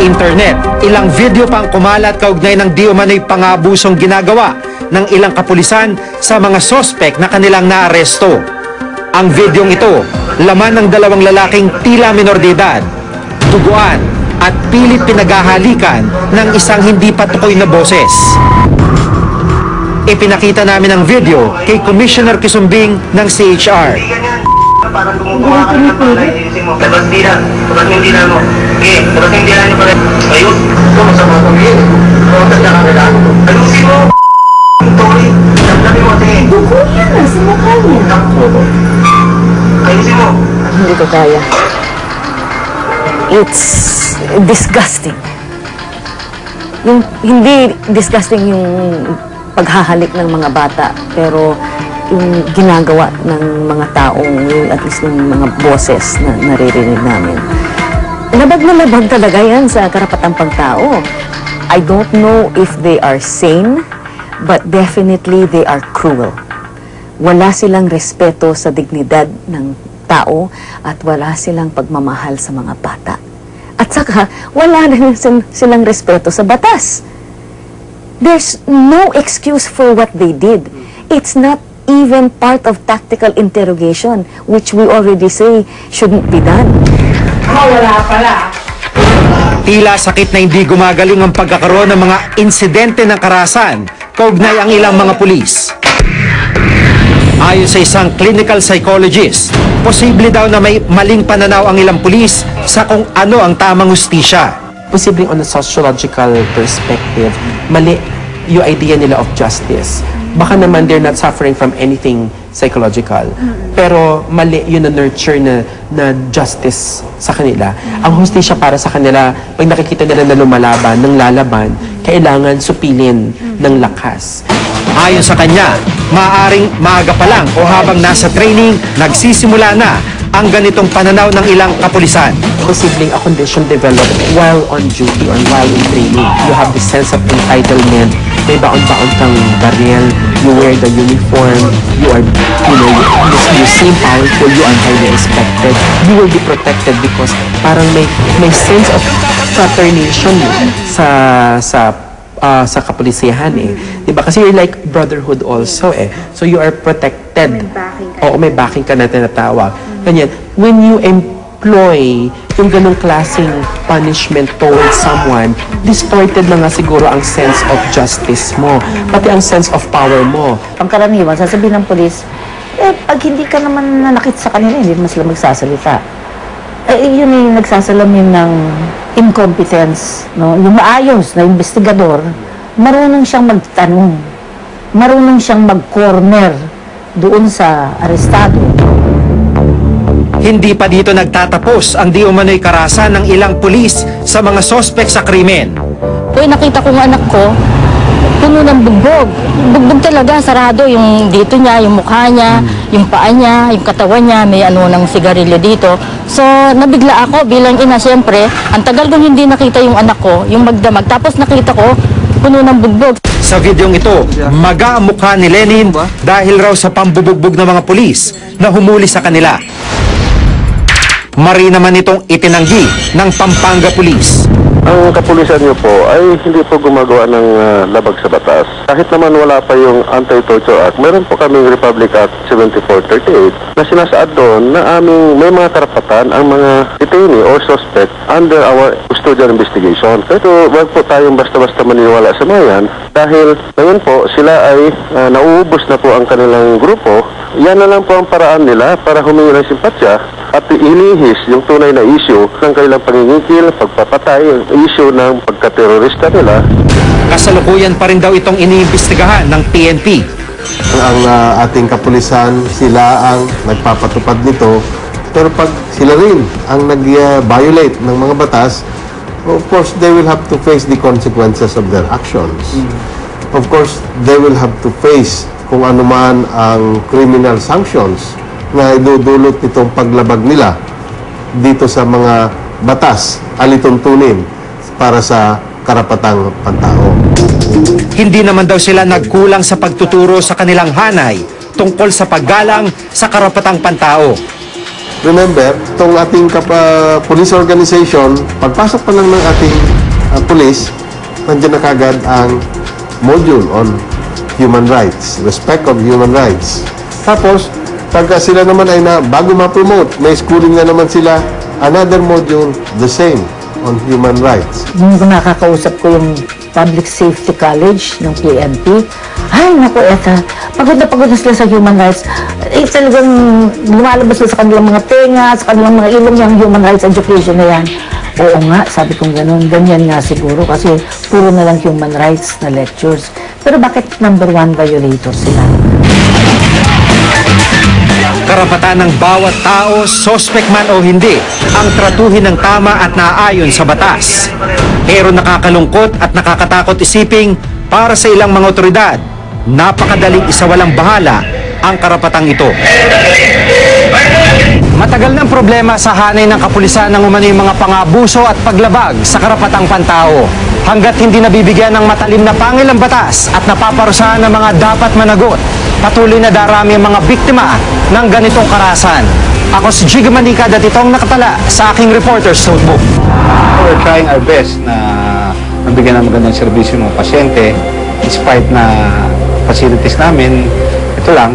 internet. Ilang video pang kumalat kaugnay ng di umano'y pangabusong ginagawa ng ilang kapulisan sa mga sospek na kanilang naaresto. Ang videong ito, laman ng dalawang lalaking tila minor de edad, duguan at pilit pinaghahalikan ng isang hindi patukoy na boses. Ipinakita namin ang video kay Commissioner Kisumbing ng CHR. Parang kumukuha ka ng mga licensing mo. Labas dinan. Labas yung dinan mo. Okay, labas yung dinan nyo pala. Ayun. Ito, masama ko yun. Kontas na kami lang. Ayusin mo. Tori. Damdamin mo, ate. Dugo yan ah, sa mukha niya. Ayusin mo. Hindi ko kaya. It's disgusting. Yung, hindi disgusting yung paghahalik ng mga bata, pero yung ginagawa ng mga taong, yung at least ng mga boses na naririnig namin. Labag na labag talaga yan sa karapatang pagtao. I don't know if they are sane, but definitely they are cruel wala silang respeto sa dignidad ng tao at wala silang pagmamahal sa mga bata. At saka, wala sil- silang respeto sa batas. There's no excuse for what they did. It's not even part of tactical interrogation, which we already say shouldn't be done. Tila sakit na hindi gumagaling ang pagkakaroon ng mga insidente ng karasan kaugnay ang ilang mga pulis. Ayon sa isang clinical psychologist, posible daw na may maling pananaw ang ilang pulis sa kung ano ang tamang hustisya. posibleng on a sociological perspective, mali yung idea nila of justice. Baka naman they're not suffering from anything psychological. Pero mali yun na nurture na, na justice sa kanila. Ang hustisya para sa kanila, pag nakikita nila na lumalaban, ng lalaban, kailangan supilin ng lakas. Ayon sa kanya, maaaring maaga pa lang o habang nasa training, nagsisimula na ang ganitong pananaw ng ilang kapulisan. posibleng a condition developed while on duty or while in training. You have the sense of entitlement. May baon-baon kang baril. You wear the uniform. You are, you know, you, you seem powerful. You are highly respected. You will be protected because parang may may sense of fraternation sa sa ah, sa kapulisahan eh. 'Di ba? Kasi you're like brotherhood also eh. So you are protected. May backing ka. Oo, may backing ka na tinatawag. Ganyan. When you employ yung ganong klaseng punishment towards someone, distorted na nga siguro ang sense of justice mo, pati ang sense of power mo. pangkaraniwan, sasabihin ng polis, eh, pag hindi ka naman nanakit sa kanila, hindi naman sila magsasalita. Eh, yun yung nagsasalamin ng incompetence. No? Yung maayos na investigador, marunong siyang magtanong. Marunong siyang mag-corner doon sa arestado. Hindi pa dito nagtatapos ang di umano'y karasan ng ilang pulis sa mga sospek sa krimen. Uy, nakita ko ng anak ko, puno ng bugbog. Bugbog talaga, sarado yung dito niya, yung mukha niya, yung paa niya, yung katawan niya, may ano ng sigarilyo dito. So, nabigla ako bilang ina, siyempre, ang tagal kong hindi nakita yung anak ko, yung magdamag. Tapos nakita ko, puno ng bugbog. Sa videong ito, maga ang mukha ni Lenin dahil raw sa pambubugbog ng mga pulis na humuli sa kanila. Mari naman itong itinanggi ng Pampanga Police. Ang kapulisan niyo po ay hindi po gumagawa ng ah, labag sa batas. Kahit naman wala pa yung Anti-Torture Act, meron po kaming Republic Act 7438 na sinasaad doon na aming may mga karapatan ang mga detainee or suspect under our custodial investigation. Pero wag po tayong basta-basta maniwala sa mga yan dahil ngayon po sila ay ah, nauubos na po ang kanilang grupo. Yan na lang po ang paraan nila para humingi ng simpatsya at ilihis yung tunay na issue ng kanilang pangingikil, pagpapatay, yung issue ng pagkaterorista nila. Kasalukuyan pa rin daw itong iniimbestigahan ng PNP. ang ah, ating kapulisan, sila ang nagpapatupad nito. Pero pag sila rin ang nag-violate ng mga batas, of course, they will have to face the consequences of their actions. Of course, they will have to face kung ano man ang criminal sanctions na idudulot nitong paglabag nila dito sa mga batas, alituntunin para sa karapatang pantao. Hindi naman daw sila nagkulang sa pagtuturo sa kanilang hanay tungkol sa paggalang sa karapatang pantao. remember, itong ating kap- ah, police organization, pagpasok pa lang ng ating ah, police, nandiyan na kagad ang module on human rights, respect of human rights. Tapos, pagka sila naman ay na, bago ma-promote, may schooling na naman sila, another module, the same, on human rights. Nung nakakausap ko yung Public Safety College ng PNP, ay, naku, Etha, pagod na pagod na sila sa human rights. Eh, talagang lumalabas na sa kanilang mga tenga, sa kanilang mga ilong yung human rights education na yan. Oo nga, sabi kong ganun. Ganyan nga siguro kasi puro na lang human rights na lectures. Pero bakit number one violator sila? Karapatan ng bawat tao, sospek man o hindi, ang tratuhin ng tama at naayon sa batas. Pero nakakalungkot at nakakatakot isiping para sa ilang mga otoridad, napakadaling isawalang bahala ang karapatang ito. Matagal ng problema sa hanay ng kapulisan ng umano yung mga pangabuso at paglabag sa karapatang pantao. Hanggat hindi nabibigyan ng matalim na pangil ang batas at napaparusahan ng mga dapat managot, patuloy na darami ang mga biktima ng ganitong karasan. Ako si Jiga Manika at itong nakatala sa aking reporter's notebook. We're trying our best na mabigyan ng magandang serbisyo ng pasyente despite na facilities namin, ito lang,